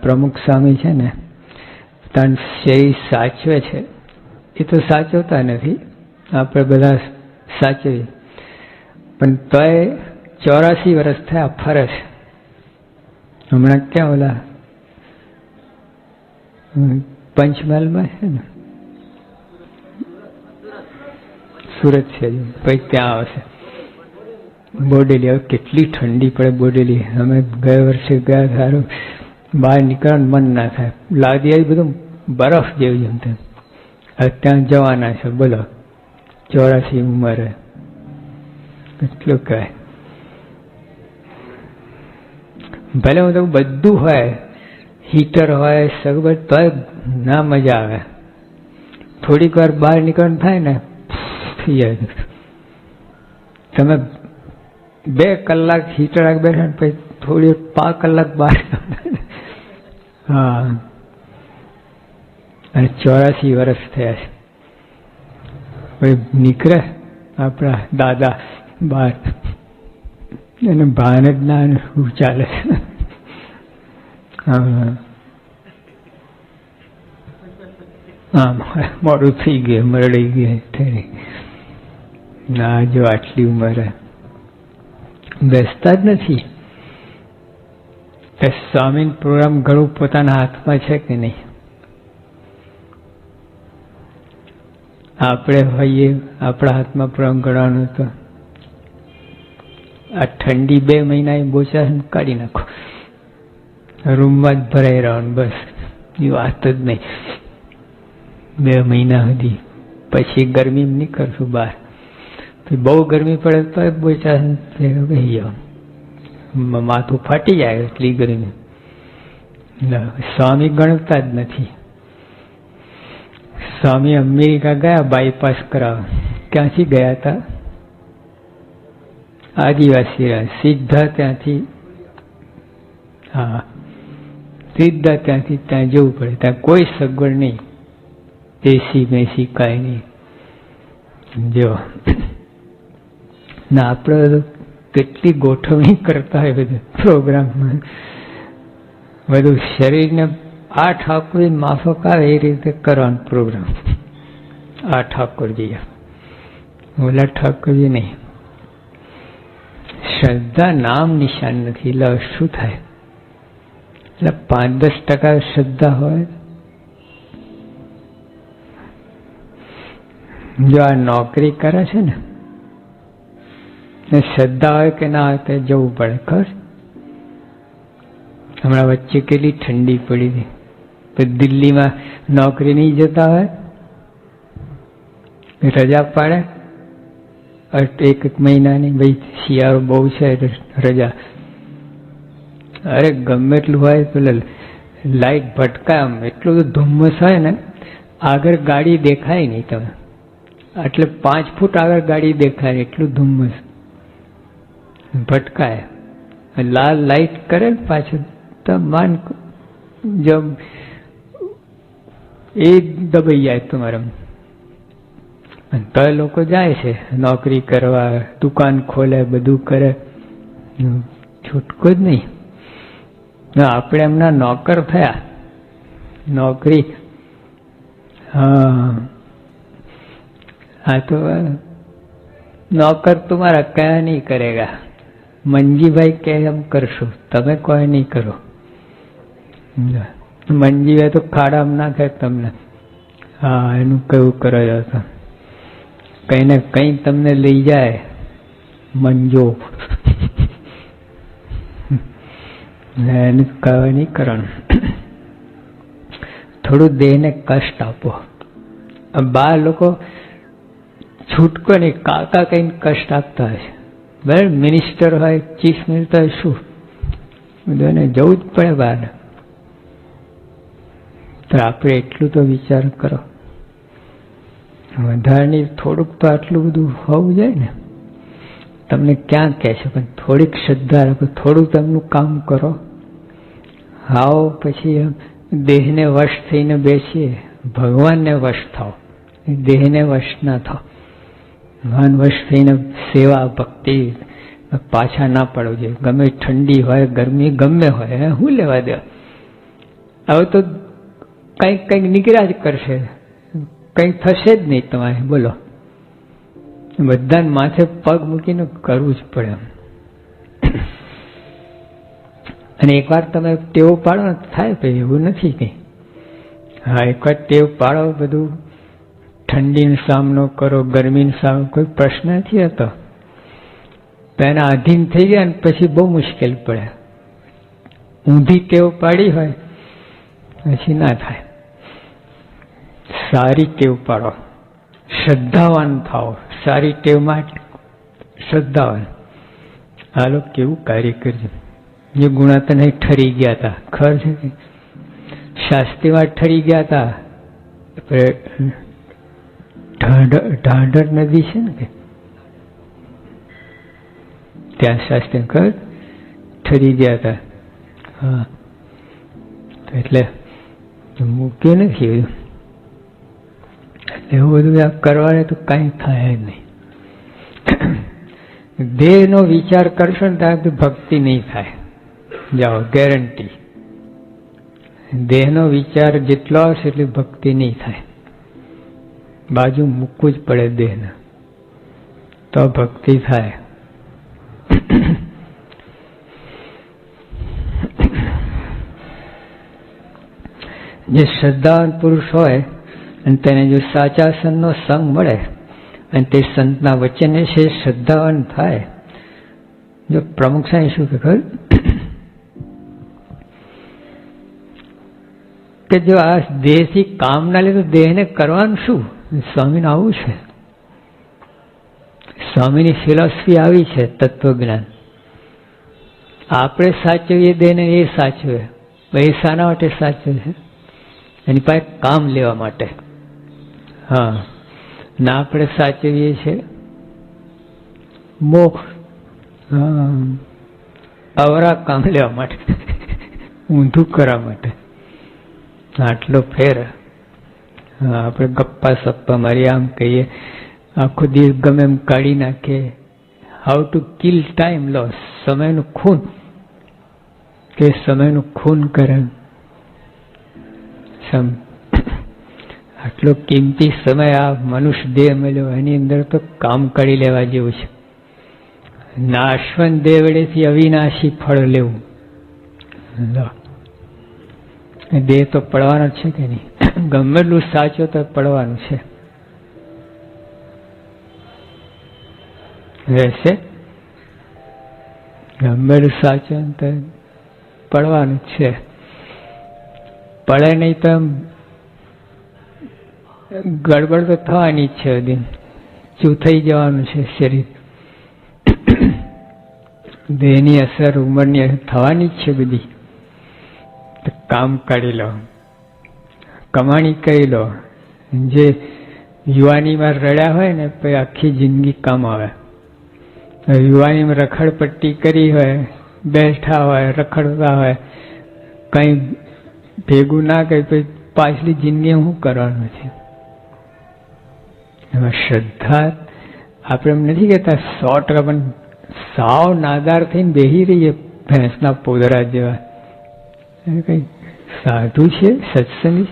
પ્રમુખ સ્વામી છે ને તણ શરીર સાચવે છે. એ તો સાચવતા નથી. આપણે બધા સાચવી પણ તોય ચોરાસી વર્ષ થયા ફરે છે હમણાં ક્યાં ઓલા પંચમહાલમાં છે ને? સુરત છે પછી ત્યાં આવશે. બોડેલી, હવે કેટલી ઠંડી પડે બોડેલી. અમે ગયા વર્ષે ગયા સારું બહાર નીકળવાનું મન ના થાય લાદી આવી બધું બરફ જેવું જેમ તેમ હવે ત્યાં જવાના છે બોલો ચોરાસી ઉંમરે કેટલું કહે ભલે હું તો બધું હોય હીટર હોય સગવડ તોય ના મજા આવે થોડીક વાર બહાર નીકળવાનું થાય ને થઈ જાય તમે બે કલાક હીટર આગ બેઠા ને પછી થોડી પાંચ કલાક બહાર હા. અને ચોરાસી વર્ષ થયા છે. નીકળે આપણા દાદા બહાર એને ભાન જ ના શું ચાલે હા. મોડું થઈ ગયું, મરડી ગયું થઈ ના જો આટલી ઉંમરે. બેસતા જ નથી. સ્વામી પ્રોગ્રામ ઘણું પોતાના હાથમાં છે કે નહીં? આપણે હોઈએ, આપણા હાથમાં પ્રોગ્રામ ગણવાનો તો આ ઠંડી બે મહિના એ બોચા કાઢી નાખો. રૂમમાં જ ભરાઈ રહેવાનું, બસ. એ વાત જ નહીં. બે મહિના સુધી. પછી ગરમી નીકળશું બહાર. બહુ ગરમી પડે તો બોચા કહી જાવ માથું ફાટી જાય એટલી ગરમી. સ્વામી ગણતા જ નથી. સ્વામી અમેરિકા ગયા બાયપાસ કરાવવા. ક્યાંથી ગયા હતા? આદિવાસી સીધા ત્યાંથી, હા, સીધા ત્યાંથી ત્યાં જવું પડે. ત્યાં કોઈ સગવડ નહીં. એસી મેસી કાંઈ નહીં. જો, ના આપણે કેટલી ગોઠવણી કરતા હોય બધું પ્રોગ્રામમાં. બધું શરીરને આ ઠાકોર માફક આવે એ રીતે કરવાનો પ્રોગ્રામ. આ ઠાકોરજી ઓલા ઠાકોરજી નહીં. શ્રદ્ધા નામ નિશાન નથી. એટલે શું થાય? એટલે પાંચ દસ ટકા શ્રદ્ધા હોય. જો આ નોકરી કરે છે ને શ્રદ્ધા હોય કે ના હોય તો જવું પડે, ખર? હમણાં વચ્ચે કેટલી ઠંડી પડી હતી. તો દિલ્હીમાં નોકરી નહીં જતા હોય? રજા પાડે? એક એક મહિનાની, ભાઈ, શિયાળો બહુ છે રજા. અરે ગમે એટલું હોય, પેલા લાઈટ ભટકાય આમ, એટલું તો ધુમ્મસ હોય ને, આગળ ગાડી દેખાય નહીં તમે. એટલે પાંચ ફૂટ આગળ ગાડી દેખાય, એટલું ધુમ્મસ. ભટકાય. લાલ લાઈટ કરે ને પાછું, તો માન જો એ દબાઈ જાય તમારા તો લોકો જાય છે, નોકરી કરવા, દુકાન ખોલે, બધું કરે. છૂટકો જ નહીં. આપણે એમના નોકર થયા. નોકરી. હા. હા, તો, નોકર તમારા કયા નહીં કરેગા? મંજીભાઈ કે એમ કરશો. તમે કોઈ નહીં કરો. મંજીભાઈ તો ખાડામાં નાખે તમને. હા, એનું કેવું કરાયો હતો કઈ ને કઈ તમને લઈ જાય. મંજો. એનું કહેવાય નહીં કરવાનું થોડું દેહને કષ્ટ આપો. બાર લોકો છૂટકો નહીં, કાકા કઈ કષ્ટ આપતા હોય. બરાબર મિનિસ્ટર હોય ચીફ મિનિસ્ટર શું? બધાને જવું જ પડે બહાર. તો આપણે એટલું તો વિચાર કરો. વધારાની થોડુંક તો આટલું બધું હોવું જોઈએ ને. તમને ક્યાં કહેશો પણ થોડીક શ્રદ્ધા રાખો, થોડું તેમનું કામ કરો. હાવ પછી દેહને વશ થઈને બેસીએ. ભગવાનને વશ થાઓ. દેહને વશ ના થાઓ. ભગવાન વશ થઈને સેવા, ભક્તિ પાછા ના પડવું જોઈએ. ગમે ઠંડી હોય, ગરમી ગમે હોય, હું લેવા દે? હવે તો કંઈક કંઈક નીકળ્યા જ કરશે. કંઈક થશે જ નહીં તમારે, બોલો. બધાને માથે પગ મૂકીને કરવું જ પડે. અને એકવાર તમે ટેવ પાડો થાય એવું નથી કંઈ. હા, એકવાર ટેવ પાડો, બધું ઠંડીનો સામનો કરો, ગરમીનો સામનો, કોઈ પ્રશ્ન નથી હતો. તો એના આધીન થઈ ગયા ને પછી બહુ મુશ્કેલ પડે. ઊંધી ટેવ પાડી હોય, પછી ના થાય. સારી ટેવ પાડો. શ્રદ્ધાવાન થાઓ. સારી ટેવમાં શ્રદ્ધાવાન. હાલો કેવું કાર્ય કરજો જે ગુણાતન ઠરી ગયા હતા ખર છે શાસ્ત્રીમાં ઠરી ગયા હતા ઢાંઢર નદી છે ને કે? ત્યાં શાસ્ત્રીકર ઠરી ગયા હતા. હા. એટલે મૂક્યું નથી બધું એવું બધું આ કરવાને તો કાંઈ થાય જ નહીં. દેહનો વિચાર કરશો ને ત્યાં ભક્તિ નહીં થાય. જાઓ ગેરંટી દેહનો વિચાર જેટલો આવશે એટલી ભક્તિ નહીં થાય. બાજુ મૂકવું જ પડે દેહને. તો ભક્તિ થાય. જે શ્રદ્ધાવાન પુરુષ હોય, અને તેને જો સાચા સંતનો સંગ મળે, અને તે સંતના વચ્ચેને છે, શ્રદ્ધાવાન થાય. જો પ્રમુખ સાહેબ શું કે ખબર? કે જો આ દેહથી કામ ના લે તો દેહને કરવાનું શું? સ્વામીને આવું છે. સ્વામીની ફિલોસફી આવી છે તત્વજ્ઞાન. આપણે સાચવીએ દેને એ સાચવે, એ શાના માટે સાચવે છે? એની પાસે કામ લેવા માટે. હા. ના આપણે સાચવીએ છીએ? મોક્ષ. અવરા કામ લેવા માટે. ઊંધું કરવા માટે. આટલો ફેર. આપણે ગપ્પા સપ્પા મારી આમ કહીએ. આખો દિવસ ગમે એમ કાઢી નાખે. How to kill time loss સમયનું ખૂન. કે સમયનું ખૂન કરે સમ આટલો કિંમતી સમય આ મનુષ્ય દેહ મળ્યો, એની અંદર તો કામ કરી લેવા જેવું છે. નાશવંત દેવડેથી અવિનાશી ફળ લેવું. દેહ તો પડવાનો છે કે નહીં? ગમે એટલું સાચો તો પડવાનું છે. રહેશે ગમે એટલું સાચો તો પડવાનું છે. પડે નહીં તો ગડબડ તો થવાની જ છે ચૂ થઈ જવાનું છે શરીર? દેહની અસર ઉંમરની અસર થવાની જ છે બધી. કામ કાઢી લો. કમાણી કરી લો. જે યુવાનીમાં રડ્યા હોય ને, પછી આખી જિંદગી કામ આવે યુવાનીમાં રખડપટ્ટી કરી હોય, બેઠા હોય, રખડતા હોય, કંઈ ભેગું ના કરી, પછી પાછલી જિંદગી શું કરવાનું છે? એમાં શ્રદ્ધા આપણે એમ નથી કહેતા, સો ટકા પણ સાવ નાદાર થઈને બેસી રહીએ ભેંસના પોદરા જેવા. કંઈ સાધુ છે? સત્સંગી